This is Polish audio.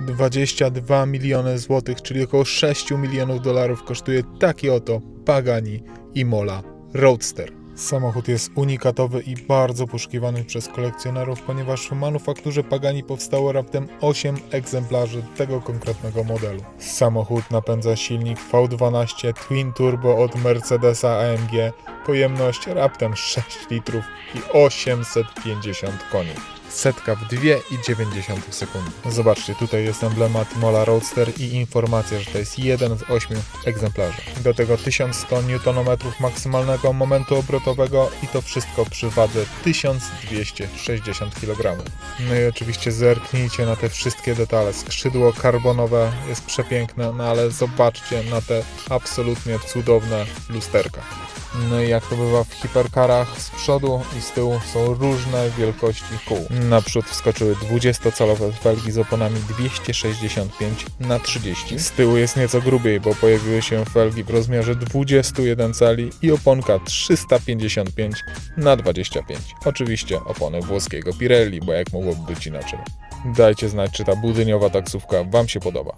22 miliony złotych, czyli około 6 milionów dolarów kosztuje taki oto Pagani Imola Roadster. Samochód jest unikatowy i bardzo poszukiwany przez kolekcjonerów, ponieważ w manufakturze Pagani powstało raptem 8 egzemplarzy tego konkretnego modelu. Samochód napędza silnik V12 Twin Turbo od Mercedesa AMG, pojemność raptem 6 litrów i 850 koni. Setka w 2,9 sekundy. Zobaczcie, tutaj jest emblemat Mola Roadster i informacja, że to jest jeden z 8 egzemplarzy. Do tego 1100 Nm maksymalnego momentu obrotowego i to wszystko przy wadze 1260 kg. No i oczywiście zerknijcie na te wszystkie detale. Skrzydło karbonowe jest przepiękne, no ale zobaczcie na te absolutnie cudowne lusterka. No i jak to bywa w hiperkarach, z przodu i z tyłu są różne wielkości kół. Naprzód wskoczyły 20-calowe felgi z oponami 265 na 30 Z tyłu jest nieco grubiej, bo pojawiły się felgi w rozmiarze 21 cali i oponka 355 na 25 Oczywiście opony włoskiego Pirelli, bo jak mogłoby być inaczej. Dajcie znać, czy ta budyniowa taksówka Wam się podoba.